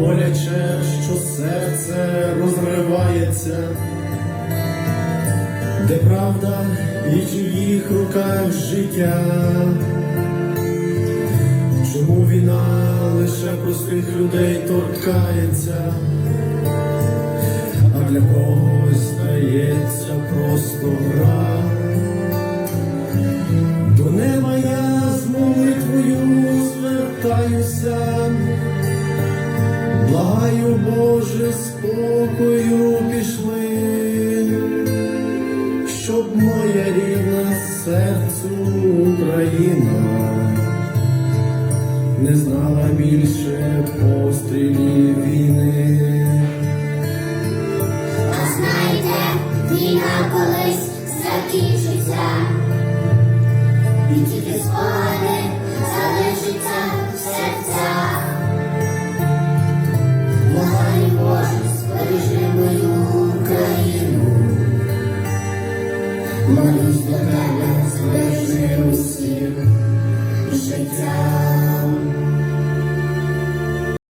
боляче, що серце розривається, де правда і чиїх руках життя, чому війна лише простих людей торкається, а для когось стається просто гра. До неба я з молитвою звертаюся благаю, Боже, спокою пішли, щоб моя рідна серцю Україна не знала більше пострілів молюсь до тебе, збережи усіх життя.